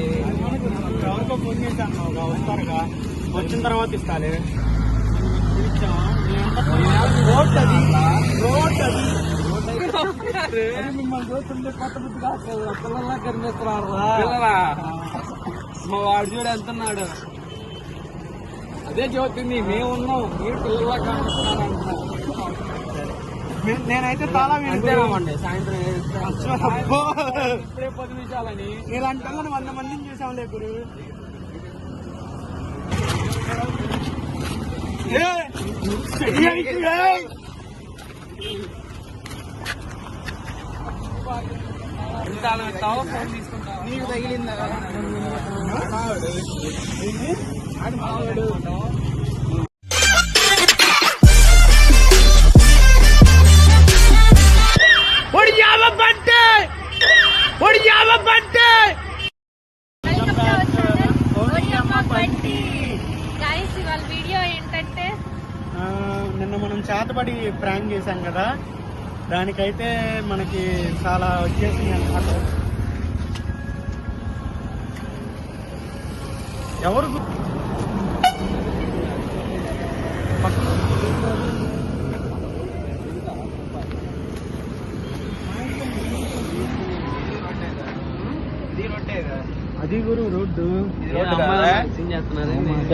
ఎవరికో ఫోన్ చేశాను వస్తారుగా వచ్చిన తర్వాత ఇస్తాలే రోడ్ అది రోడ్ అది మిమ్మల్ని చూస్తుంటే కొత్త బుద్ధి కాదు పిల్లల్లా కనిపిస్తున్నారు పిల్లలా మా వాడు చూడు ఎంతున్నాడు. అదే చెబుతుంది మేము ఉన్నాం మీరు పిల్లలా కానుస్తున్నారు అంటున్నారు నేనైతే తాళా అంతేనామండి సాయంత్రం. ఇప్పుడే పది నిమిషాలని. ఇలాంటి పిల్లలు వంద మందిని చూసాంలే గురు. నీకు తగిలిందా? ఏంటంటే నిన్న మనం చేతబడి ప్రాంక్ చేశాం కదా. దానికైతే మనకి చాలా వచ్చేసింది అనమాట ఎవరు అది గురు రోడ్డు.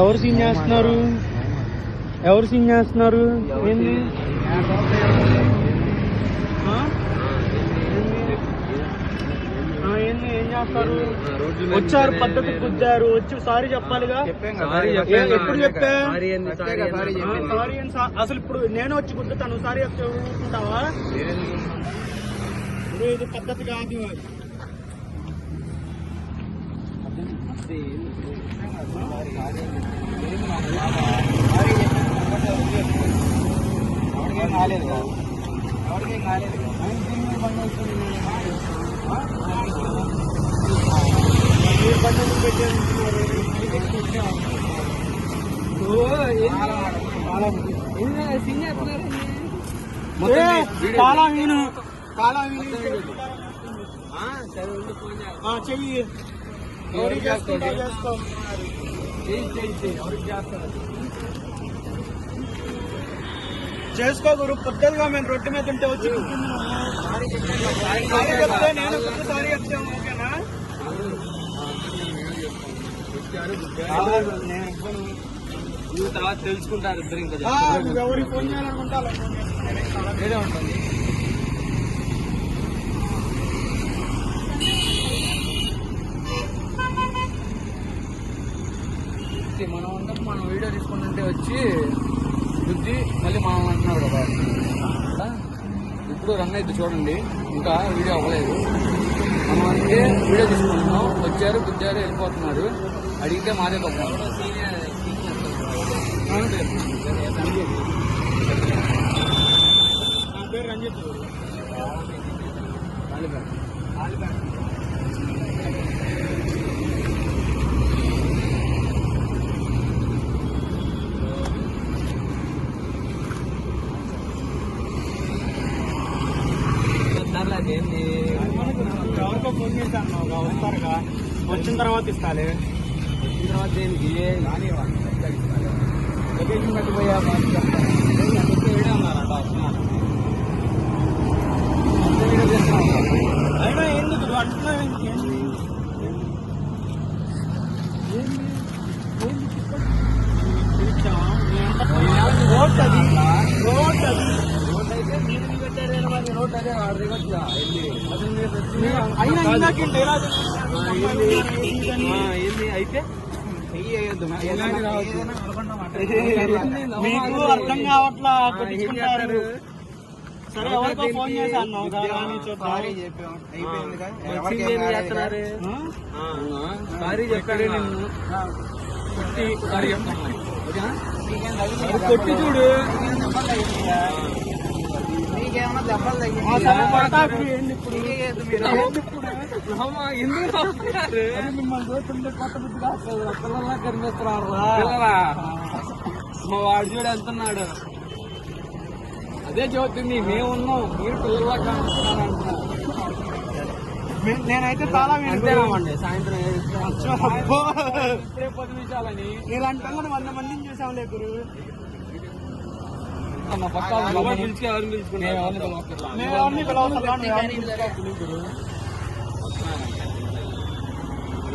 ఎవరు సీన్ చేస్తున్నారు? ఎవరు సీన్ చేస్తున్నారు? ఏంది? చేస్తారు? వచ్చారు పద్ధతి గుద్దారు వచ్చి సారీ చెప్పాలిగా. సారీ ఎప్పుడు చెప్పా? సారీ సారీ సారీ అసలు ఇప్పుడు నేను వచ్చి గుద్దుతాను సారీ చెప్తే ఊరుకుంటావా ఇది పద్ధతి కాదు ఏ, కాలా వీను కాలా వీను ఆ, చెయ్యి ఎవరికి చేసుకుంటా చేస్తాం చేసుకో గురు పొద్దుగా మేము రొట్టె మీద ఉంటే వచ్చి కూర్చుంది నువ్వు. సారీ చెప్తే నేను ఒక్కసారి సారీ చెప్తాను ఓకేనా నేను ఇవ్వను. నువ్వు తర్వాత తెలుసుకుంటారు ఇద్దరు ఇంకా వేరే ఉంటుంది మనం అంటే మనం వీడియో తీసుకుంటుంటే వచ్చి బుద్ధి మళ్ళీ మనం అంటున్నాడు కదా. ఇప్పుడు రన్ అయితే చూడండి. ఇంకా వీడియో అవ్వలేదు. మనం అంటే వీడియో తీసుకుంటున్నాం. వచ్చారు గుద్దారు వెళ్ళిపోతున్నారు. అడిగితే మాదే తప్పు. నా పేరు రంజిత్ గురు. ఎవరికో ఫోన్ చేశాను వస్తారుగా? వచ్చిన తర్వాత ఇస్తాలే. తర్వాత దేనికి లొకేషన్ పెట్టిపోయా వీడియో ఉన్నారంట వస్తున్నారు అంతే వీడియో చేస్తున్నాం అయినా ఎందుకు నువ్వు అంటున్నావు ఏంటి? ఏంది? ఏంది? ఏంది చెప్పండి. పిలిచావా? నేను రోడ్ అది రోడ్ అది రోడ్ అయితే మీరు పెట్టారు మరి రోడ్ అదే ఆడ దిగొచ్చుగా వెళ్ళి అసలు మీరు తెచ్చుకుని అయినా కాదు. ఇందాక డైలాగ్ ఆ, ఏంది? ఆ, ఏంది అయితే మీకు అర్థం కావట్లా కొట్టించుకుంటారు? సరే ఎవరికో ఫోన్ చేశాను అని చూద్దాం చేస్తున్నారు? ఆ? సారీ చెప్పాడు నిన్ను. కొట్టి చూడు. కనిపిస్తున్నారు మా వాడు చూడు ఎంతున్నాడు. అదే చెబుతుంది మేము ఉన్నాం. మీరు పిల్లల్లా కానుస్తున్నారు అంటున్నారు నేనైతే చాలా అంతేనామండి సాయంత్రం. ఇప్పుడే పది నిమిషాలని. ఇలాంటి వంద మందిని చూసాంలే గురు.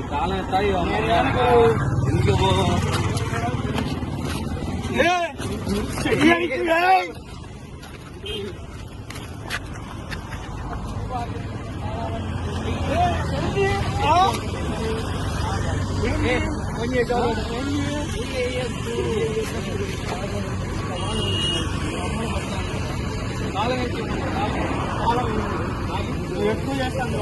కాలం ఎత్తాయి ఎందుకు? పోదాం చేశారు కాలం ఎత్తి నువ్వు ఎక్కువ చేస్తాను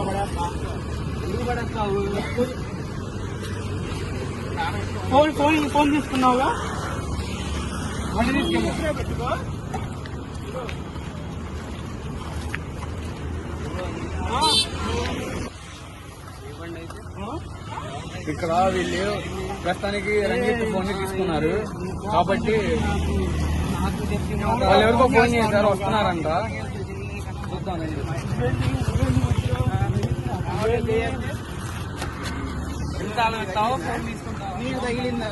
ఫోన్ ఫోన్ ఫోన్ తీసుకున్నావుగా మళ్ళీ తీసుకెళ్ళు. పెట్టుకో ఇక్కడ వీళ్ళు ప్రస్తుతానికి రంజిత్ ఫోన్ తీసుకున్నారు కాబట్టి వాళ్ళు ఎవరికో ఫోన్ చేశారు వస్తున్నారంట. ఎంత ఆలోచిస్తావో ఫోన్ తీసుకుంటావా? నీకు తగిలిందా.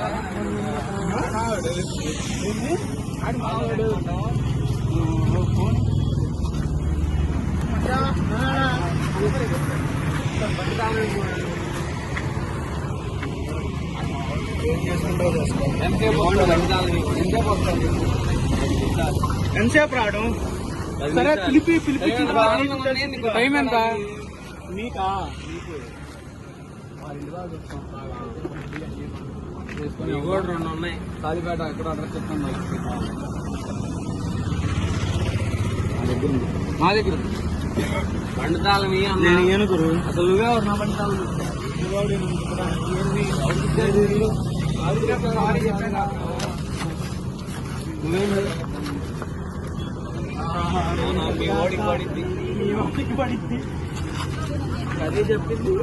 ఎంతసేపు? ఎంతసేపు? ఎంతసేపు రావడం? సరే పిలిపి నీకు టైం ఎంత? నీకా? కూడా రెండు ఉన్నాయి. కాలిపేట ఎక్కడ అడ్రస్ చెప్తాను మా దగ్గర అన్నా. నేను గురు? అసలు నువ్వే ఎవరు? నా బండి తాళం మీ ఓడికి పడింది నీ వాటికి పడిద్ది అదే చెప్పింది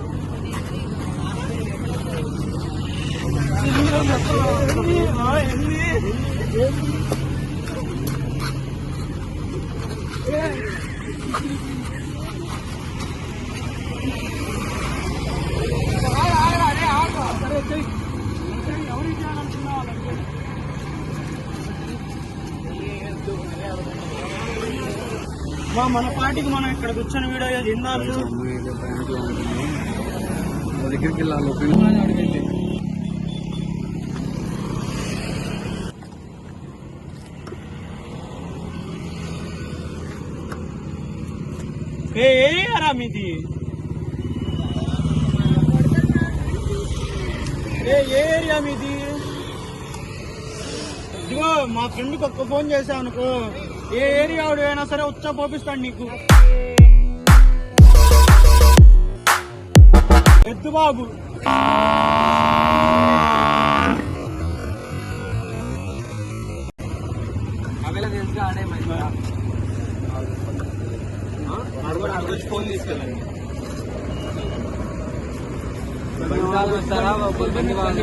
ఎవరికి వాళ్ళకి? మా మన పార్టీకి మనం ఇక్కడ కూర్చొని వీడియో తిందాలు దగ్గరికి వెళ్ళాలి పిల్లలు అడిగింది ఏ ఏరియారా మీది? ఏ ఏ ఏరియా మీది? ఇదిగో మా ఫ్రెండ్కి ఒక్క ఫోన్ చేసావు అనుకో ఏ ఏరియా అయినా సరే వచ్చా పోపిస్తాడు నీకు. ఎద్దు బాబు ఫోన్ తీసుకెళ్ళండి వస్తారా? బండి వాళ్ళు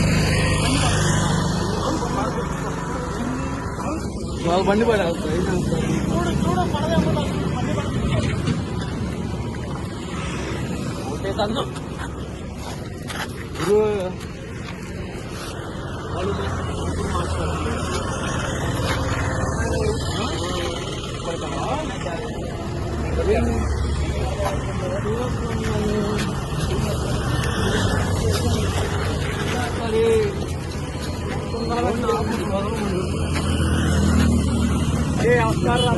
వాళ్ళు బండి పడాలి చూడు చూడు పడదేమో బండి పడదు ఏ వస్తారు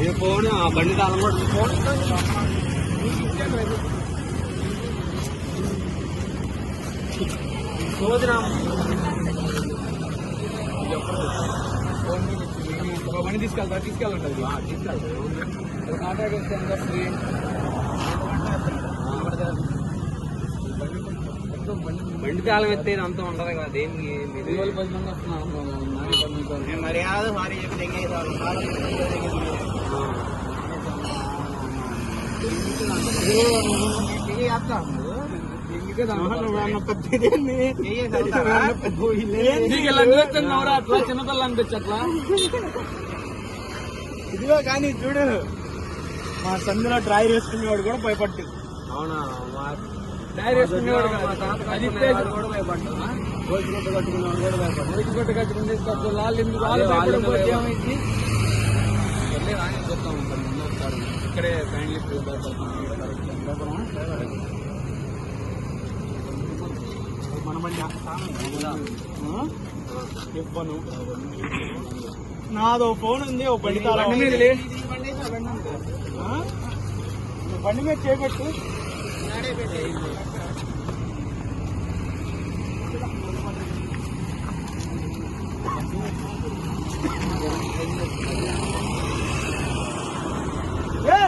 ఏ ఫోన్ ఆ బండి తాళం కూడా బండి తీసుకెళ్తా తీసుకెళ్ళండి ఎంత వస్తుంది బండి తాళం ఎత్తే అంత ఉండదు కదా దేనికి మీరు? పది మంది వస్తున్నారు మర్యాద చెప్పి నీకు ఇలా అనిపిస్తున్నావురా అట్లా చిన్నపిల్ల అనిపించు అట్లా ఇదిగో కానీ చూడు మా సందులో ట్రై చేసుకునేవాడు కూడా భయపడ్డు అవునా. అది పేజ్ కూడా భయపడ్డా కట్టుకునేవాడు కూడా భయపడ్డు కట్టుకుని వాళ్ళు ఎందుకు వాళ్ళు భయపడకపోతే ఏమైంది? సర్లే రాని చూద్దాం మరి ముందు ఒకసారి. ఇక్కడే కైండ్లీ ఇవ్వను. నాదో ఫోన్ ఉంది ఓ బండి మీద బండి మీద చేపట్టు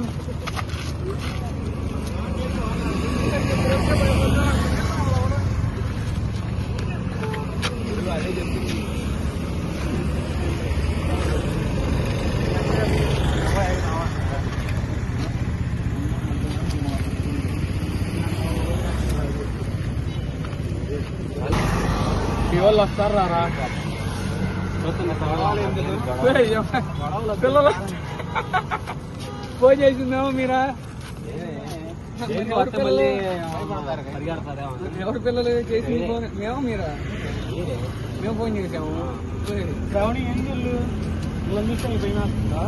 బే. మీ వాళ్ళు వస్తారు రా పిల్లలు ఫోన్ చేసిందేమో మీరా? ఎవరి పిల్లలు చేసింది ఫోన్ మేము మీరా? మేము ఫోన్ చేసాము.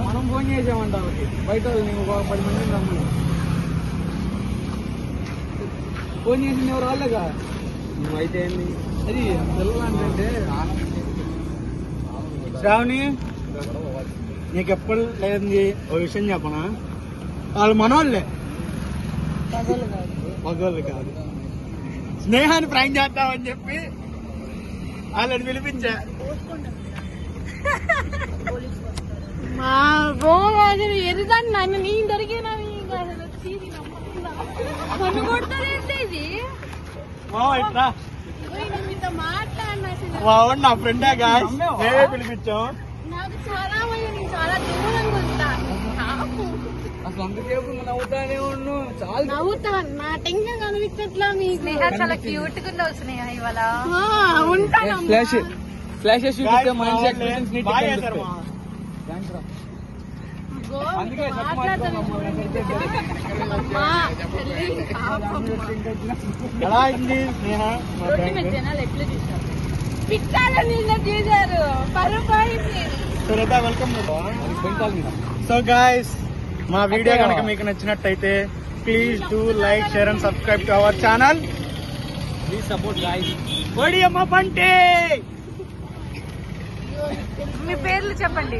మనం ఫోన్ చేసామంట బయట వాళ్ళు నీకు ఒక పది మంది రమ్మని ఫోన్ చేసింది ఎవరు వాళ్ళగా అయితే ఏంది? అది పిల్లలు అంటే శ్రావణి? నీకు ఎప్పుడు లేదండి. ఓ విషయం చెప్పనా? వాళ్ళు మనోళ్ళే. మగోళ్ళు కాదు. స్నేహాన్ని ప్రాంక్ చేద్దామని చెప్పి వాళ్ళని పిలిపించా. మా రోజు ఎరుదాన్ని నన్ను నేను దొరికినా? నన్ను కొడతారేంటి ఇది? నా ఫ్రెండే గాయ మేమే పిలిపించాం. నాకు చాలా దూరంగా ఉంటా నాకు అసలు అంతసేపు నువ్వు నవ్వుతానే ఉండు. చాలా. నవ్వుతా. నా టెన్షన్ కనిపించట్లా మీకు. స్నేహ చాలా క్యూట్గా ఉన్నావు స్నేహ ఇవాళ. ఆ, ఉంటాను ఫ్లాష్ ఫ్లాషెస్ చూపిస్తే మనిషి Guys, ఎక్స్ప్రెషన్స్ నీట్ బాగా చేశారు మా. అందుకే చెప్పు అమ్మా, చెల్లి, పాపమ్మ. ఎలా అయింది స్నేహ? మా రోడ్డు మీద prank? జనాలు ఎట్లా చూస్తారు? పిక్కాలని నిన్న చేశారు పరపాయింది సురేత వెల్కమ్ పెంచాలి మీద సో గాయస్ మా వీడియో కనుక మీకు నచ్చినట్టయితే please do like share and subscribe to our channel please support guys ఒడియమ్మ పంటే! మీ పేర్లు చెప్పండి.